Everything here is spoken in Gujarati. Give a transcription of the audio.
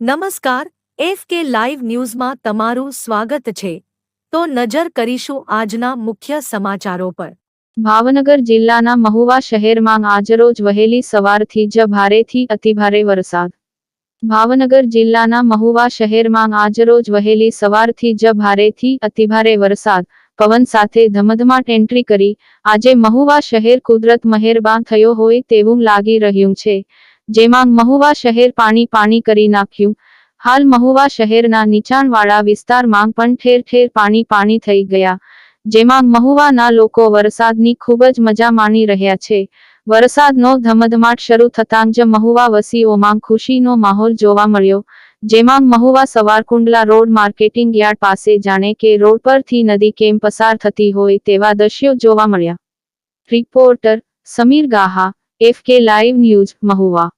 નમસ્કાર, એફ કે લાઈવ ન્યૂઝમાં તમારું સ્વાગત છે. તો નજર કરીશું આજના મુખ્ય સમાચારો પર. ભાવનગર જિલ્લાના મહુવા શહેરમાં આજરોજ વહેલી સવારથી જ ભારેથી અતિભારે વરસાદ. ભાવનગર જિલ્લાના મહુવા શહેરમાં આજરોજ વહેલી સવારથી જ ભારેથી અતિભારે વરસાદ. પવન સાથે ધમધમાટ એન્ટ્રી કરી. આજે મહુવા શહેર કુદરત મહેરબાન થયો હોય તેવું લાગી રહ્યું છે. જેમાં મહુવા શહેર પાણી પાણી કરી નાખ્યું. હાલ મહુવા શહેરના નીચાણવાળા વિસ્તારમાં પણ ઠેર ઠેર પાણી પાણી થઈ ગયા, જેમાં મહુવાના લોકો વરસાદની ખૂબ જ મજા માણી રહ્યા છે. વરસાદનો ધમધમાટ શરૂ થતાં જ મહુવા વસીઓમાં ખુશીનો માહોલ જોવા મળ્યો, જેમાં Mahuva Savarkundla road marketing yard પાસે જાણે કે રોડ પરથી નદી કેમ પસાર થતી હોય તેવા દ્રશ્યો જોવા મળ્યા. Reporter Samir Gaha, F K live news, Mahuva.